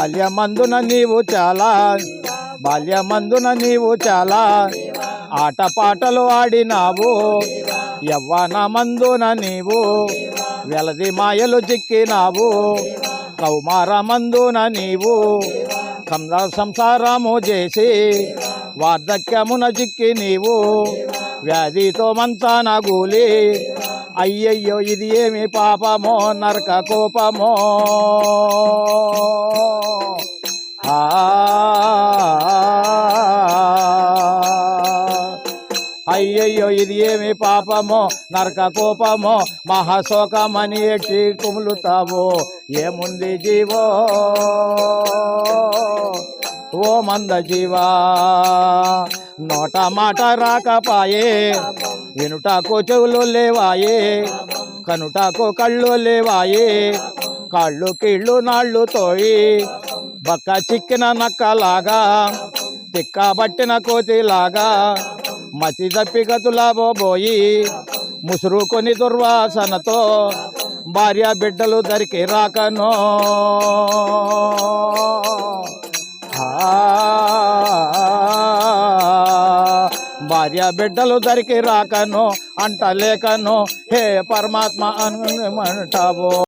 బాల్యమందున నీవు చాలా బాల్యమందున నీవు చాలా ఆటపాటలు ఆడినావు. యవ్వన మందున నీవు వెలది మాయలు చిక్కినావు. కౌమార మందున నీవు కంద సంసారము చేసి వార్ధక్యమున చిక్కి నీవు వ్యాధితో మంచాన గూలి అయ్యయ్యో ఇది ఏమి పాపమో నరక కోపమో. అయ్యయ్యో ఇది ఏమి పాపమో నరక కోపమో మహాశోకమని ఎట్టి కుములుతావో ఏముంది జీవో? ఓ మంద జీవా నోట మాట రాకపాయే వినుటకు చెవులు లేవాయే కనుటకు కళ్ళు లేవాయే కాళ్ళు కీళ్ళు నాళ్ళు తోయి బక్క చిక్కిన నక్కలాగా తిక్క బట్టిన కోతిలాగా మతి తప్పి ముసురు ముసురుకొని దుర్వాసనతో భార్య బిడ్డలు దరికి రాకనో. భార్య బిడ్డలు దరికి రాకను అంట లేకను హే పరమాత్మ అనుమంటావో